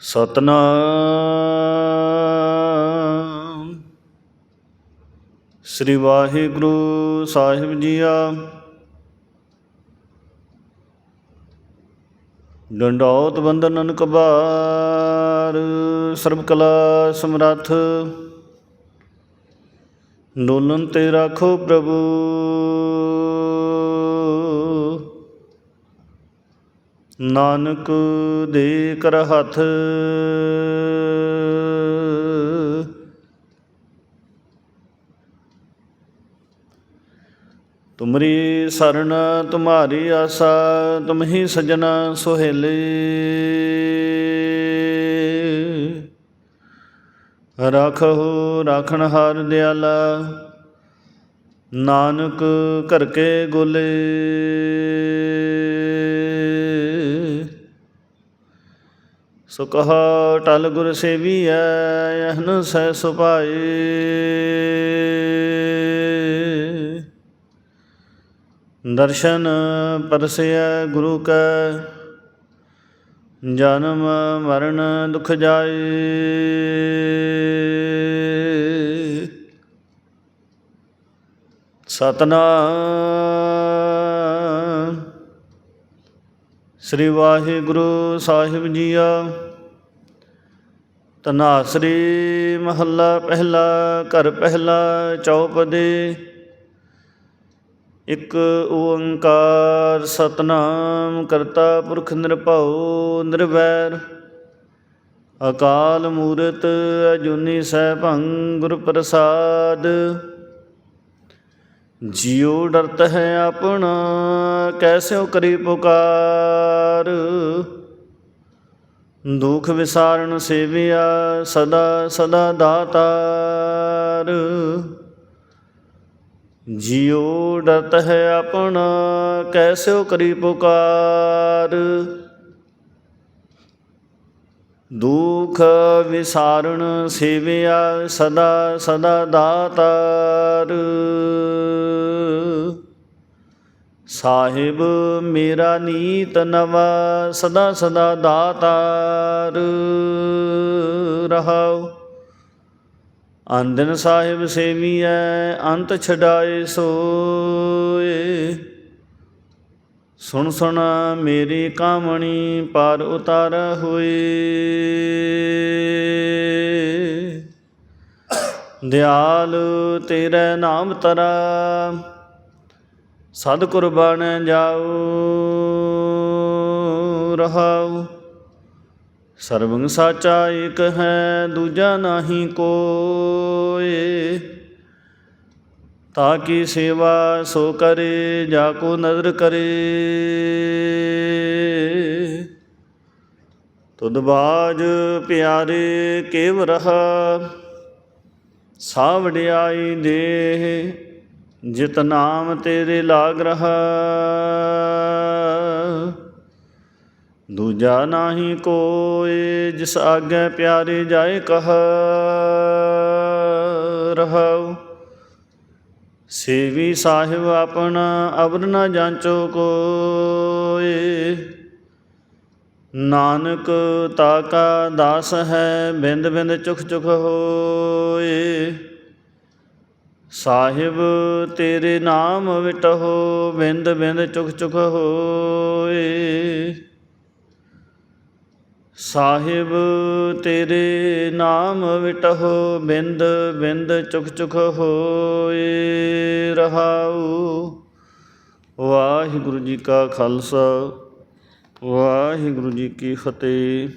ਸਤਨਾਮ। ਸ੍ਰੀ ਵਾਹਿਗੁਰੂ ਸਾਹਿਬ ਜੀਆ। ਡੰਡੌਤ ਬੰਧਨ ਕਬਾਰ ਸਰਬ ਕਲਾ ਸਮਰੱਥ। ਡੋਲਨ ਤੇ ਰਾਖੋ ਪ੍ਰਭੂ। ਨਾਨਕ ਦੇ ਕਰ ਹੱਥ। ਤੁਮਰੀ ਸਰਨ, ਤੁਮਾਰੀ ਆਸਾ, ਤੁਮਹੀ ਸਜਣਾ ਸੁਹੇਲੇ। ਰਾਖੋ ਰਾਖਣ ਹਾਰ ਦਿਆਲਾ, ਨਾਨਕ ਕਰਕੇ ਗੋਲੇ। ਸੋ ਕਹਾ ਟਲ ਗੁਰ ਸੇਵੀਐ ਯਹਨ ਸਹਿ ਸੁਭਾਏ ਦਰਸ਼ਨ ਪਰਸਿਐ ਗੁਰੂ ਕੈ, ਜਨਮ ਮਰਨ ਦੁਖ ਜਾਏ। ਸਤਨਾਮ ਸ੍ਰੀ ਵਾਹਿਗੁਰੂ ਸਾਹਿਬ ਜੀਆ। ਤਨਾਸਰੀ ਮਹੱਲਾ ਪਹਿਲਾ, ਘਰ ਪਹਿਲਾ ਚੌਪਦੇ। ਇਕ ਓੰਕਾਰ ਸਤਨਾਮ ਕਰਤਾ ਪੁਰਖ ਨਿਰਭਉ ਨਿਰਵੈਰ। ਅਕਾਲ ਮੂਰਤ ਅਜੂਨੀ ਸੈਭੰ ਗੁਰ ਪ੍ਰਸਾਦ ਜਿਉ ਡਰਤ ਹੈ ਆਪਣਾ ਕੈਸਿਓ ਕਰੀ ਪੁਕਾਰ। ਦੁਖ ਵਿਸਾਰਣ ਸੇਵਿਆ ਸਦਾ ਸਦਾ ਦਾਤਾਰ। ਜਿਉ ਡਰਤ ਹੈ ਆਪਣਾ ਕੈਸਿਓ ਕਰੀ ਪੁਕਾਰ। ਦੁਖ ਵਿਸਾਰਣ ਸੇਵਿਆ ਸਦਾ ਸਦਾ ਦਾਤਾਰ। ਸਾਹਿਬ ਮੇਰਾ ਨੀਤ ਨਵਾ, ਸਦਾ ਸਦਾ ਦਾਤਾਰ ਰਹਾਉ। ਅੰਦਨ ਸਾਹਿਬ ਸੇਵੀਐ, ਅੰਤ ਛਡਾਏ ਸੋਏ। ਸੁਣ ਸੁਣ ਮੇਰੀ ਕਾਮਣੀ ਪਾਰ ਉਤਾਰ ਹੋਏ। ਦਿਆਲ ਤੇਰੇ ਨਾਮ ਤਰਾ। ਸਦ ਕੁਰਬਾਨ ਜਾਉ ਰਹਾਉ ਸਰਬੰ ਸਾਚਾ ਏਕ ਹੈ, ਦੂਜਾ ਨਾਹੀ ਕੋਏ। ਤਾ ਕੀ ਸੇਵਾ ਸੋ ਕਰੇ, ਜਾ ਕੋ ਨਜ਼ਰ ਕਰੇ। ਤੁਧ ਬਾਜ ਪਿਆਰੇ, ਕੇਵ ਰਹਾ। ਸਾ ਵਡਿਆਈ ਦੇ ਜਿਤ ਨਾਮ ਤੇਰੇ ਲਾਗ ਰਹਾ। ਦੂਜਾ ਨਾਹੀ ਕੋਏ, ਜਿਸ ਆਗੇ ਪਿਆਰੇ ਜਾਏ ਕਹ ਰਹਾਉ। ਸੇਵੀ ਸਾਹਿਬ ਆਪਣਾ ਅਵਰ ਨ ਜਾਂਚੋ ਕੋਏ। ਨਾਨਕ ਤਾਕਾ ਦਾਸ ਹੈ, ਬਿੰਦ ਬਿੰਦ ਚੁਖ ਚੁਖ ਹੋਏ। ਸਾਹਿਬ, ਤੇਰੇ ਨਾਮ ਵਿਟਹੁ, ਬਿੰਦ ਬਿੰਦ ਚੁਖ ਚੁਖ ਹੋਏ। ਸਾਹਿਬ, ਤੇਰੇ ਨਾਮ ਵਿਟਹੁ, ਬਿੰਦ ਬਿੰਦ ਚੁਖ ਚੁਖ ਹੋਏ ਰਹਾਉ। ਵਾਹਿਗੁਰੂ ਜੀ ਕਾ ਖਾਲਸਾ, ਵਾਹਿਗੁਰੂ ਜੀ ਕੀ ਫਤਿਹ।